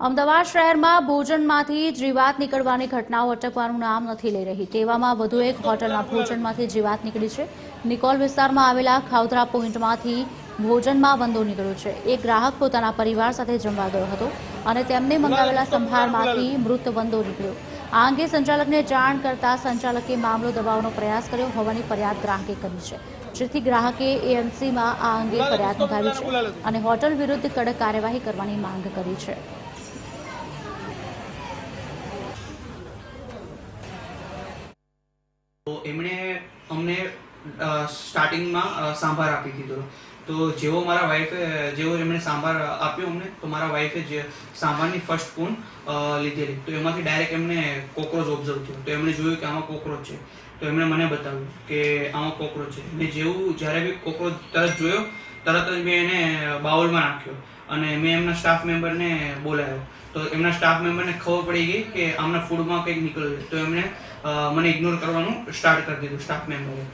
અમદાવાદ શહેરમાં ભોજનમાંથી જીવાત નીકળવાની ઘટનાઓ અટકવાનું નામ નથી લઈ રહી. તેવામાં વધુ એક હોટલના ભોજનમાંથી જીવાત નીકળી છે. નિકોલ વિસ્તારમાં આવેલા ખાવધરા પોઈન્ટમાંથી ભોજનમાં વંદો નીકળ્યો છે. એક ગ્રાહક પોતાના પરિવાર સાથે જમવા ગયો હતો અને તેમને મંગાવેલા સંભારમાંથી મૃત વંદો નીકળ્યો. આ અંગે સંચાલકને જાણ કરતા સંચાલકે મામલો દબાવવાનો પ્રયાસ કર્યો હોવાની ફરિયાદ ગ્રાહકે કરી છે. જેથી ગ્રાહકે એએમસીમાં આ અંગે ફરિયાદ નોંધાવી છે અને હોટલ વિરુદ્ધ કડક કાર્યવાહી કરવાની માંગ કરી છે. તો એમણે અમને સ્ટાર્ટિંગમાં સાંભાર આપી દીધો. તો જેવો મારા વાઈફે જેવો એમણે સાંભાર આપ્યો અમને, તો મારા વાઈફે જે સાંભારની ફર્સ્ટ સ્પૂન લીધેલી. તો એમાંથી ડાયરેક્ટ એમને કોકરોચ ઓબ્ઝર્વ થયો તો એમણે જોયું કે આમાં કોકરોચ છે. તો એમણે મને બતાવ્યું કે આમાં કોકરોચ છે. મેં જેવું, જ્યારે બી કોકરોચ તરત જોયો તરત જ મેં એને બાઉલમાં નાખ્યો અને મેં એમના સ્ટાફ મેમ્બરને બોલાવ્યો. તો એમના સ્ટાફ મેમ્બરને ખબર પડી ગઈ કે આમના ફૂડમાં કંઈક નીકળ્યું તો એમણે મને ઇગ્નોર કરવાનું સ્ટાર્ટ કરી દીધું સ્ટાફ મેમ્બરે